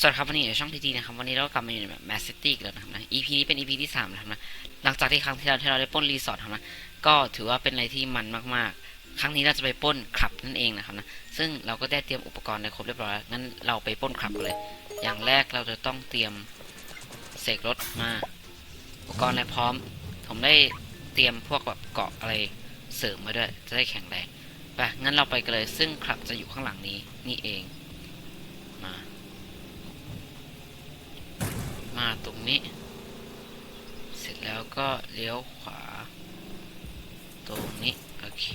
สวัสดีครับวันนี้อยู่ช่องทีทีนะครับวันนี้เรากลับมาอยู่ในแบบแมสซิตี้แล้วนะครับนะ EP นี้เป็น EP ที่สามแล้วนะหลังจากที่ครั้งที่เราที่เราได้ป้นรีสอร์ทนะก็ถือว่าเป็นอะไรที่มันมากๆ ครั้งนี้เราจะไปป้นคลับนั่นเองนะครับนะซึ่งเราก็ได้เตรียมอุปกรณ์ในครบเรียบร้อยงั้นเราไปป้นคลับกันเลย อย่างแรกเราจะต้องเตรียมเสกรถมาอุปกรณ์อะไรพร้อม ผมได้เตรียมพวกแบบเกาะอะไรเสริมมาด้วยจะได้แข็งแรงไปงั้นเราไปกันเลย ซึ่งคลับจะอยู่ข้างหลังนี้นี่เองมา มาตรงนี้ เสร็จแล้วก็เลี้ยวขวา ตรงนี้ โอเค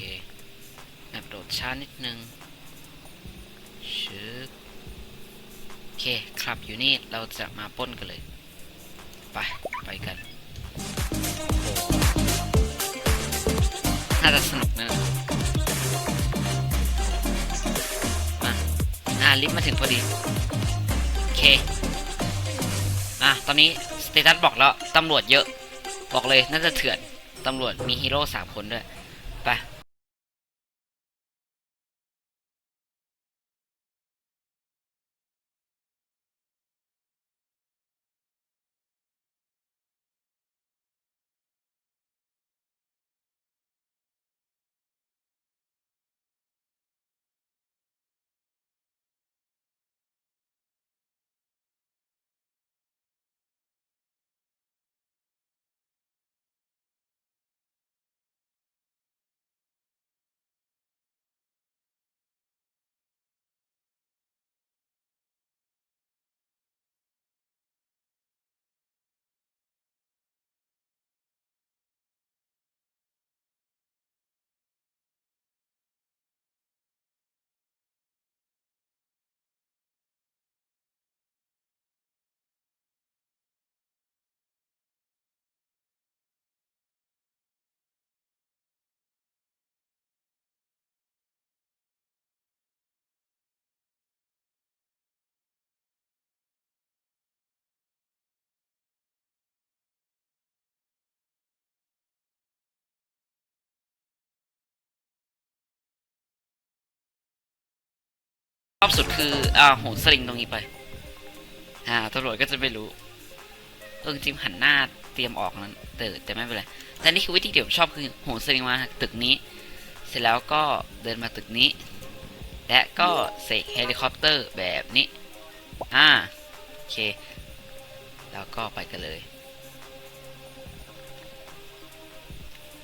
แบบโดดช้านิดนึงชึบโอเคครับอยู่นี่เราจะมาป้นกันเลย ไป ไปกัน น่าจะสนุกนะมาอ่าลิฟต์มาถึงพอดี โอเค อะ ตอนนี้สเตตัสบอกแล้ว ตำรวจเยอะ บอกเลยน่าจะเถื่อน ตำรวจมีฮีโร่สามคนด้วย ไป รอบสุดคืออ่าโหนสลิงตรงนี้ไป อ่าตำรวจก็จะไม่รู้ เออจริงหันหน้าเตรียมออกนั้นแต่แต่ไม่เป็นไร แต่นี่คือวิธีที่ผมชอบคือโหนสลิงมาตึกนี้ เสร็จแล้วก็เดินมาตึกนี้ และก็เสกเฮลิคอปเตอร์แบบนี้ อ่าโอเค แล้วก็ไปกันเลย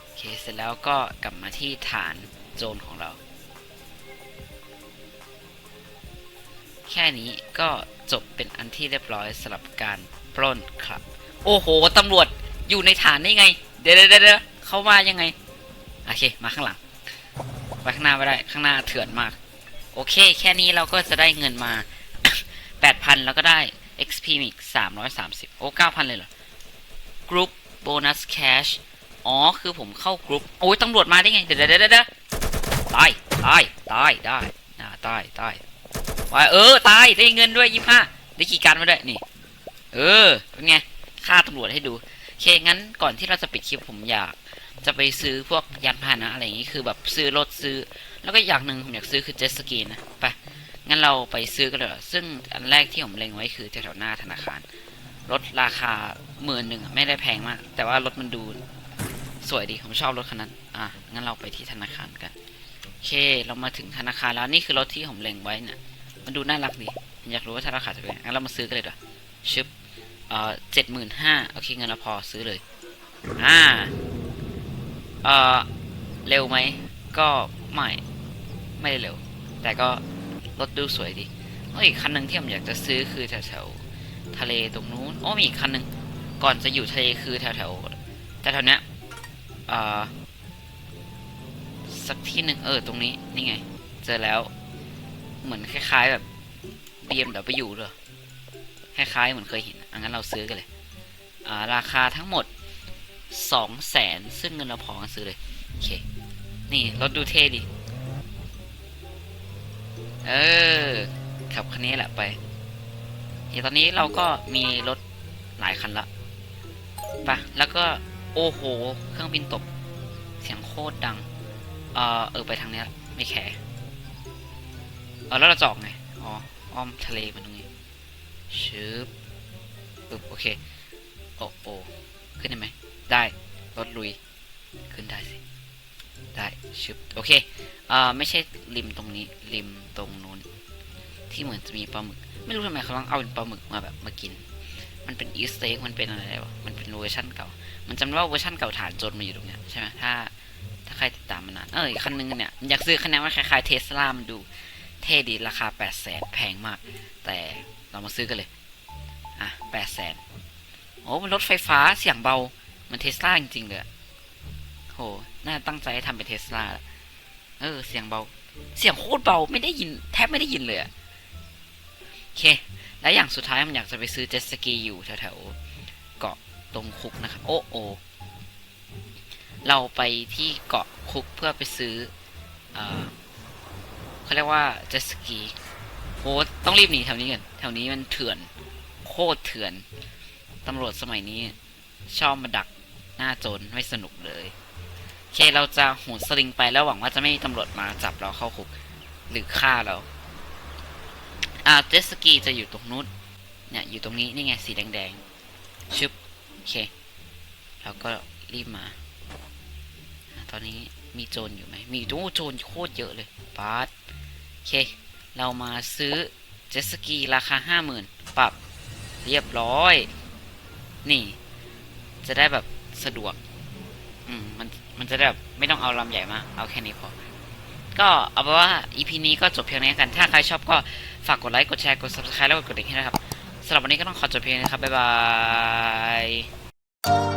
โอเคเสร็จแล้วก็กลับมาที่ฐานโจนของเรา แค่นี้ก็จบเป็นอันที่เรียบร้อยสำหรับการปล้นครับ โอ้โหตำรวจอยู่ในฐานได้ไง เดี๋ยวเดี๋ยวเดะเข้ามายังไง โอเค มาข้างหลังไปข้างหน้าไม่ได้ข้างหน้าเถื่อนมาก โอเค แค่นี้เราก็จะได้เงินมา 8,000 แล้วก็ได้ XP อีก330 โอ้ 9,000 เลยเหรอ Group Bonus Cash อ๋อ คือผมเข้ากรุ๊ปโอ้ยตำรวจมาได้ไง เดี๋ยวเดี๋ยวเดี๋ยวเดี๋ยตายตายตายได้ตายตาย ว่าเออตายได้เงินด้วยยี่ห้าได้กี่การมาด้วยนี่ เออเป็นไงค่าตำรวจให้ดูโอเคงั้นก่อนที่เราจะปิดคลิปผมอยาก จะไปซื้อพวกยานพาหนะอะไรอย่างงี้คือแบบซื้อรถซื้อ แล้วก็อย่างหนึ่งผมอยากซื้อคือเจ็ตสกีนะไปงั้นเราไปซื้อกันเลยซึ่งอันแรกที่ผมเล็งไว้คือแถวหน้าธนาคารรถราคาหมื่นหนึ่งไม่ได้แพงมาก แต่ว่ารถมันดูสวยดีผมชอบรถคันนั้นอะงั้นเราไปที่ธนาคารกันโอเค เรามาถึงธนาคารแล้วนี่คือรถที่ผมเล็งไว้น่ะ มันดูน่ารักดีอยากรู้ว่าถ้าราคาจะเป็นงั้นเรามาซื้อกันเลยดีกว่าชึบเอ่อเจ็ดหมื่นห้าโอเคเงินเราพอซื้อเลยอ่าเอ่อเร็วไหมก็ไม่ไม่ได้เร็ว แต่ก็รถดูสวยดีแล้วอีกคันหนึ่งที่ผมอยากจะซื้อคือแถวๆทะเลตรงนู้นโอ้มีอีกคันหนึ่งก่อนจะอยู่ทะเลคือแถวแถวๆแต่แถวเนี้ยเอ่อสักที่หนึ่งเออตรงนี้นี่ไง เจอแล้ว เหมือนคล้ายๆแบบ BMW เลยคล้ายๆเหมือนเคยเห็นอะงั้นเราซื้อกันเลยอ่าราคาทั้งหมดสองแสนซึ่งเงินเราพอซื้อเลยโอเคนี่รถดูเท่ดีเออขับคันนี้แหละไปเดี๋ยวตอนนี้เราก็มีรถหลายคันละไปะแล้วก็โอ้โห เครื่องบินตก เสียงโคตรดัง เออเออไปทางนี้ไม่แคร์ เออแล้วเราจะออกไง อ๋อ อ้อมทะเลมาตรงนี้ชืบปึ๊บโอเค โอ้โอขึ้นได้ไหม ได้ รถลุย ขึ้นได้สิ ได้ชึบโอเค อ่า ไม่ใช่ริมตรงนี้ ริมตรงนู้น ที่เหมือนจะมีปลาหมึก ไม่รู้ทำไมเขาต้องเอาเป็นปลาหมึกมาแบบมากิน มันเป็นอีสเต็กมันเป็นอะไรวะ มันเป็นเวอร์ชั่นเก่า มันจำได้ว่าเวอร์ชั่นเก่าฐานโจนมาอยู่ตรงเนี้ยใช่ไหมถ้า ถ้าใครติดตามมานานเอออีกคันนึงเนี่ย อยากซื้อคันนี้มันคล้ายๆเทสลามันดู เท่ดีราคาแปดแสนแพงมาก แต่เรามาซื้อกันเลย อะแปดแสนโอ้เป็นรถไฟฟ้าเสียงเบา มันเทสลาจริงๆเลยโหน่าตั้งใจให้ทำเป็นเทสลาละเออ เสียงเบา เสียงโคตรเบาไม่ได้ยิน แทบไม่ได้ยินเลยโอเค และอย่างสุดท้ายมันอยากจะไปซื้อเจ็ตสกีอยู่แถวๆเกาะตรงคุกนะครับ โอ้โอเราไปที่เกาะคุกเพื่อไปซื้อออ เขาเรียกว่าเจสกีโอ้ต้องรีบหนีแถวนี้กันแถวนี้มันเถื่อน โคตรเถื่อนตำรวจสมัยนี้ ชอบมาดักหน้าโจรไม่สนุกเลยโอเคเราจะหนสลิงไปแล้วหวังว่าจะไม่มีตำรวจมาจับเราเข้าคุกหรือฆ่าเราอ่าเจสกีจะอยู่ตรงนู้นเนี่ยอยู่ตรงนี้นี่ไงสีแดงๆชึบโอเคเราก็รีบมา ตอนนี้มีโจรอยู่ไหมมีโอ้โจรโคตรเยอะเลยปาดโอ เค เรามาซื้อเจ็ตสกีราคาห้าหมื่นปรับเรียบร้อย นี่ จะได้แบบสะดวก อืม มัน มันจะได้แบบไม่ต้องเอาลำใหญ่มาก เอาแค่นี้พอ ก็เอาเป็นว่า EP นี้ก็จบเพียงนี้กัน ถ้าใครชอบก็ฝากกดไลค์ กดแชร์ กด subscribe แล้วกดกระดิ่งให้นะครับสำหรับวันนี้ก็ต้องขอจบเพียงนี้ครับ บ๊ายบาย